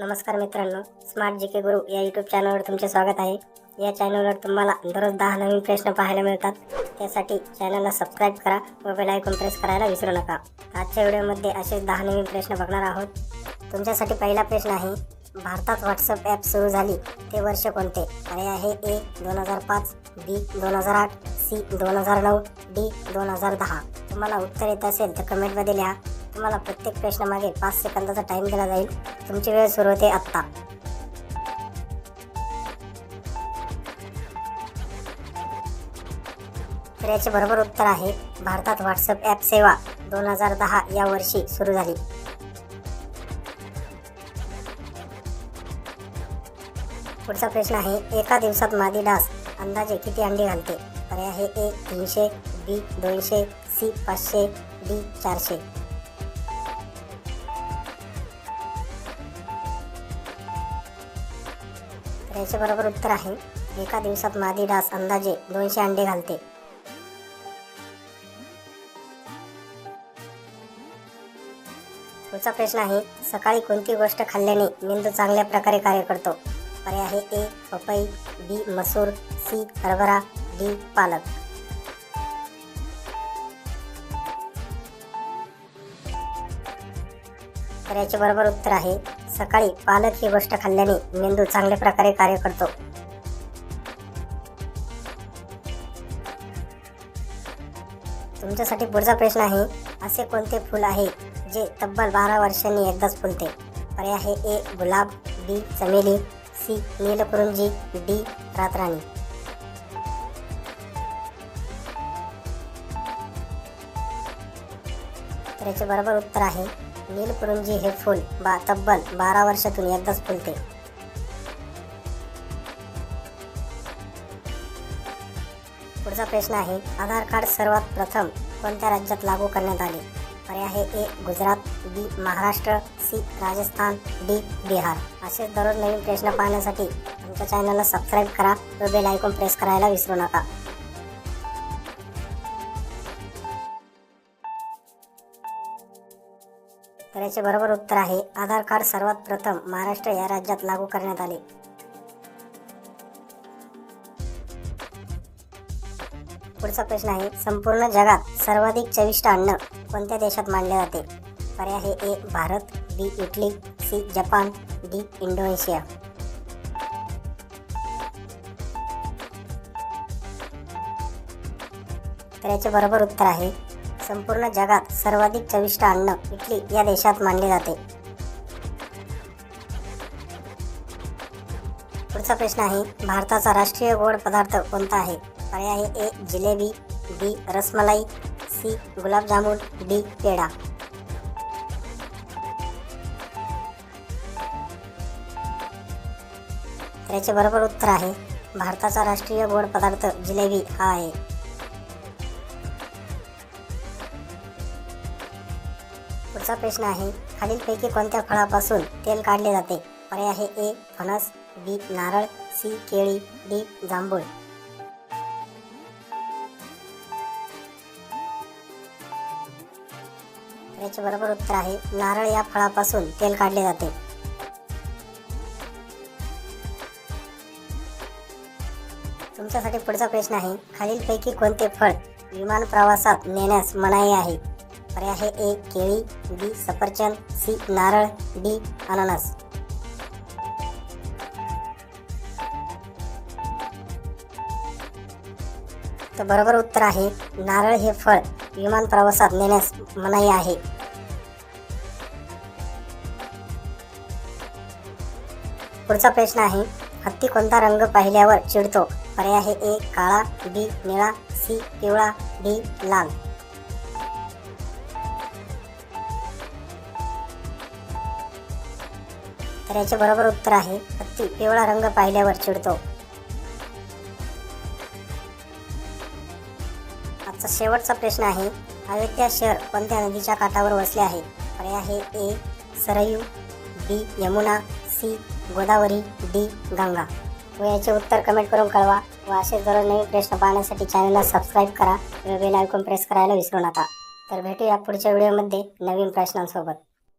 नमस्कार मित्रांनो स्मार्ट जी के गुरु या यूट्यूब चॅनलवर तुमचे स्वागत आहे. या चॅनलवर तुम्हाला दररोज दहा नवीन प्रश्न पाहायला मिळतात. त्यासाठी चॅनलला सबस्क्राईब करा व बेल आयकॉन प्रेस करायला विसरू नका. आजच्या व्हिडिओमध्ये असे दहा नवीन प्रश्न बघणार आहोत. तुमच्यासाठी पहिला प्रश्न आहे भारतात व्हॉट्सअप ॲप सुरू झाली ते वर्ष कोणते? आणि आहे ए दोन हजार पाच बी दोन हजार आठ सी दोन हजार नऊ डी दोन हजार दहा. तुम्हाला उत्तर येत असेल तर कमेंटमध्ये लिहा. तुम्हाला प्रत्येक प्रश्नामागे पाच सेकंदाचा टाइम दिला जाईल. तुमची वेळ सुरू होते आत्ता. तर याचे बरोबर उत्तर आहे भारतात व्हॉट्सअप ॲप सेवा दोन हजार दहा या वर्षी सुरू झाली. पुढचा प्रश्न आहे एका दिवसात मादी डास अंदाजे किती अंडी घालते? पर्याय आहे ए तीनशे बी दोनशे सी पाचशे डी चारशे. याचे बरोबर उत्तर आहे. एका दिवसात मादी डास अंदाजे दोनशे अंडे घालते. पुढचा प्रश्न आहे सकाळी कोणती गोष्ट खाल्ल्याने मेंदू चांगल्या प्रकारे कार्य करतो? पर्याय आहे ए पपई बी मसूर सी हरभरा डी पालक. तर याचे बरोबर उत्तर आहे सकाळी पालक ही गोष्ट खाल्ल्याने मेंदू चांगल्या प्रकारे कार्य करतो. तुमच्यासाठी पुढचा प्रश्न आहे असे कोणते फूल आहे जे तब्बल बारा वर्षांनी एकदाच फुलते? पर्याय आहे ए गुलाब बी चमेली सी नीलकुरुंजी डी रातराणी. तर याचे बरोबर उत्तर आहे नीलकुरुंजी हे फूल बा तब्बल बारा वर्षातून एकदाच फुलते. पुढचा प्रश्न आहे आधार कार्ड सर्वात प्रथम कोणत्या राज्यात लागू करण्यात आले? पर्याय आहे A Gujarat B Maharashtra C Rajasthan D Bihar. असे दररोज नवीन प्रश्न पाहण्यासाठी आमच्या चॅनलला सबस्क्राईब करा व बेल आयकॉन प्रेस करायला विसरू नका. तर याचे बरोबर उत्तर आहे. आधार कार्ड सर्वात प्रथम महाराष्ट्र या राज्यात लागू करण्यात आले. पुढचा प्रश्न आहे संपूर्ण जगात सर्वाधिक चविष्ट अन्न कोणत्या देशात मानले जाते? पर्याय आहे A Bharat B Italy C Japan D Indonesia. तर याचे बरोबर उत्तर आहे संपूर्ण जगात सर्वाधिक चविष्ट अन्न इटली या देशात मानले जाते. पुढचा प्रश्न आहे भारताचा राष्ट्रीय गोड पदार्थ कोणता आहे? पर्याय आहे A jalebi B rasmalai C gulab jamun D peda. याचे बरोबर उत्तर आहे भारताचा राष्ट्रीय गोड पदार्थ जिलेबी हा आहे. पुढचा प्रश्न आहे खालीलपैकी कोणत्या फळापासून तेल काढले जाते? पर्याय आहे ए फणस बी नारळ सी केळी डी जांभूळ. याचे बरोबर उत्तर आहे नारळ या फळापासून तेल काढले जाते. तुमच्यासाठी पुढचा प्रश्न आहे खालीलपैकी कोणते फळ विमान प्रवासात नेण्यास मनाई आहे? पर्याय आहे ए केळी बी सफरचंद सी नारळ डी अननस. तर बरोबर उत्तर आहे नारळ हे फळ विमान प्रवासात नेण्यास मनाई आहे. पुढचा प्रश्न आहे हत्ती कोणता रंग पाहिल्यावर चिडतो? पर्याय आहे ए काळा बी निळा सी पिवळा डी लाल. तर याचे बरोबर उत्तर आहे. हत्ती पिवळा रंग पाहिल्यावर चिडतो. आजचा शेवटचा प्रश्न आहे अयोध्या शहर कोणत्या नदीच्या काठावर वसले आहे? पर्याय आहे A Saryu B Yamuna C Godavari D Ganga. व याचे उत्तर कमेंट करून कळवा. व असे दररोज नवीन प्रश्न पाहण्यासाठी चॅनलला सबस्क्राईब करा. व बेल आयकॉन प्रेस करायला विसरू नका. तर भेटूया पुढच्या व्हिडिओमध्ये नवीन प्रश्नांसोबत.